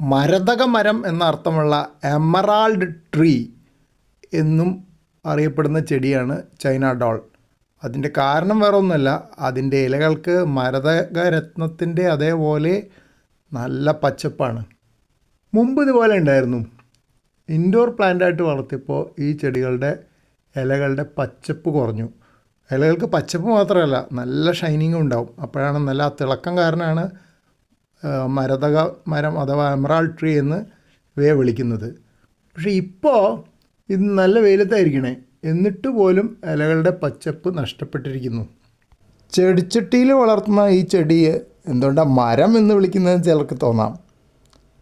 മരതക മരം എന്ന അർത്ഥമുള്ള എമറാൾഡ് ട്രീ എന്നും അറിയപ്പെടുന്ന ചെടിയാണ് ചൈന ഡോൾ. അതിന്റെ കാരണം വേറെ ഒന്നുമല്ല അതിന്റെ ഇലകൾക്ക് മരതക രത്നത്തിന്റെ അതേപോലെ നല്ല പച്ചപ്പാണ്. മുമ്പ് ഇതുപോലെ ഉണ്ടായിരുന്നു. ഇൻഡോർ പ്ലാന്റായിട്ട് വളർത്തിയപ്പോൾ ഈ ചെടികളുടെ ഇലകളുടെ പച്ചപ്പ് കുറഞ്ഞു. ഇലകൾക്ക് പച്ചപ്പ് മാത്രമല്ല നല്ല ഷൈനിങ്ങും ഉണ്ടാവും. അപ്പോഴാണ് നല്ല തിളക്കം കാരണമാണ് മരതക മരം അഥവാ എമറാൾഡ് ട്രീ എന്ന് വേ വിളിക്കുന്നത്. പക്ഷേ ഇപ്പോൾ ഇത് നല്ല വെയിലത്തായിരിക്കണേ. എന്നിട്ട് പോലും ഇലകളുടെ പച്ചപ്പ് നഷ്ടപ്പെട്ടിരിക്കുന്നു. ചെടിച്ചട്ടിയിൽ വളർത്തുന്ന ഈ ചെടിയെ എന്തുകൊണ്ടാണ് മരം എന്ന് വിളിക്കുന്നത് ചിലർക്ക് തോന്നാം.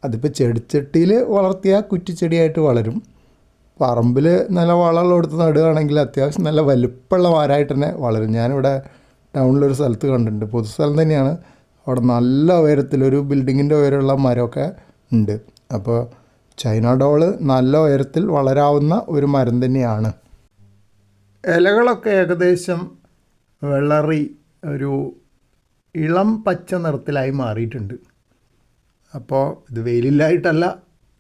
അതിപ്പോൾ ചെടിച്ചട്ടിയിൽ വളർത്തിയ കുറ്റിച്ചെടിയായിട്ട് വളരും. പറമ്പിൽ നല്ല വളമുള്ള കൊടുത്ത് നടുകയാണെങ്കിൽ അത്യാവശ്യം നല്ല വലുപ്പമുള്ള മരമായിട്ട് തന്നെ വളരും. ഞാനിവിടെ ടൗണിലൊരു സ്ഥലത്ത് കണ്ടിട്ടുണ്ട്. പൊതുസ്ഥലം തന്നെയാണ്. അവിടെ നല്ല ഉയരത്തിൽ ഒരു ബിൽഡിങ്ങിന്റെ ഉയരമുള്ള മരമൊക്കെ ഉണ്ട്. അപ്പോൾ ചൈന ഡോൾ നല്ല ഉയരത്തിൽ വളരാവുന്ന ഒരു മരം തന്നെയാണ്. ഇലകളൊക്കെ ഏകദേശം വെള്ളറി ഒരു ഇളം പച്ച നിറത്തിലായി മാറിയിട്ടുണ്ട്. അപ്പോൾ ഇത് വെയിലില്ലായിട്ടല്ല.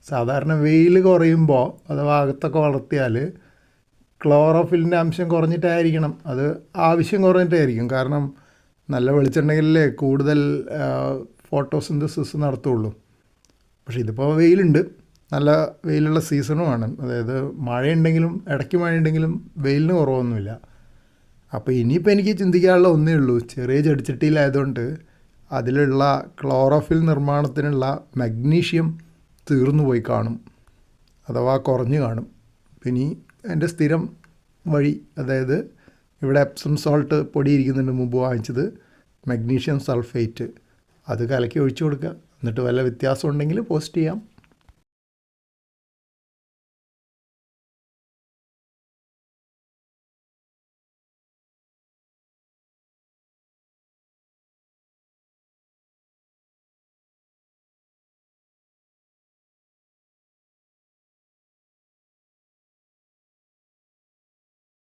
സാധാരണ വെയിൽ കുറയുമ്പോൾ അത് ഭാഗത്തൊക്കെ വളർത്തിയാൽ ക്ലോറോഫിലിന്റെ അംശം കുറഞ്ഞിട്ടായിരിക്കണം. അത് ആവശ്യം കുറഞ്ഞിട്ടായിരിക്കും. കാരണം നല്ല വെളിച്ചെണ്ണയിലല്ലേ കൂടുതൽ ഫോട്ടോസിന്തസിസ് നടത്തുള്ളൂ. പക്ഷേ ഇതിപ്പോൾ വെയിലുണ്ട്. നല്ല വെയിലുള്ള സീസണുമാണ്. അതായത് മഴയുണ്ടെങ്കിലും ഇടയ്ക്ക് മഴയുണ്ടെങ്കിലും വെയിലിന് കുറവൊന്നുമില്ല. അപ്പോൾ ഇനിയിപ്പോൾ എനിക്ക് ചിന്തിക്കാനുള്ള ഒന്നേ ഉള്ളൂ. ചെറിയ ചെടിച്ചട്ടിയിലായതുകൊണ്ട് അതിലുള്ള ക്ലോറോഫിൽ നിർമ്മാണത്തിനുള്ള മഗ്നീഷ്യം തീർന്നു പോയി കാണും. അഥവാ കുറഞ്ഞു കാണും. ഇനി എന്റെ സ്ഥിരം വഴി അതായത് ഇവിടെ എപ്സം സോൾട്ട് പൊടി ഇരിക്കുന്നതിന് മുമ്പ് വാങ്ങിച്ചത് മഗ്നീഷ്യം സൾഫേറ്റ് അത് കലക്കി ഒഴിച്ചു കൊടുക്കുക. എന്നിട്ട് വല്ല വ്യത്യാസം ഉണ്ടെങ്കിൽ പോസ്റ്റ് ചെയ്യാം.